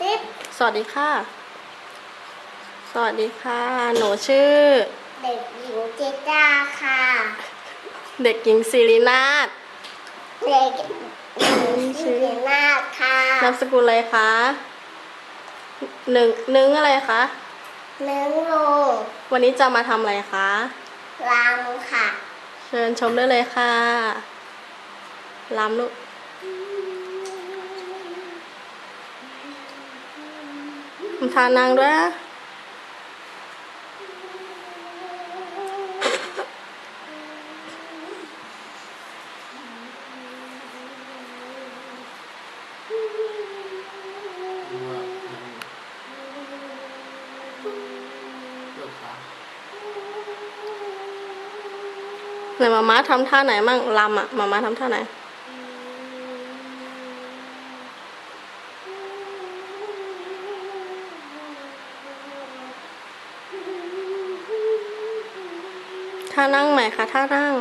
วัสดีค่ะ สวัสดีค่ะ หนูชื่อ เด็กหญิงเจจ้าค่ะ เด็กหญิงศิรินาถเด็กหญิงชื่อนาคค่ะ นามสกุลอะไรคะหนึ่งนึงอะไรคะเนื้อโลวันนี้จะมาทำอะไรคะลำค่ะ เชิญชมได้เลยค่ะลำลูกำทานนางด้วยนะไหนมาม่าทำท่าไหนมั่งลำอะมาม่าทำท่าไหน ท่านั่งใหม่ค่ะท่านั่ง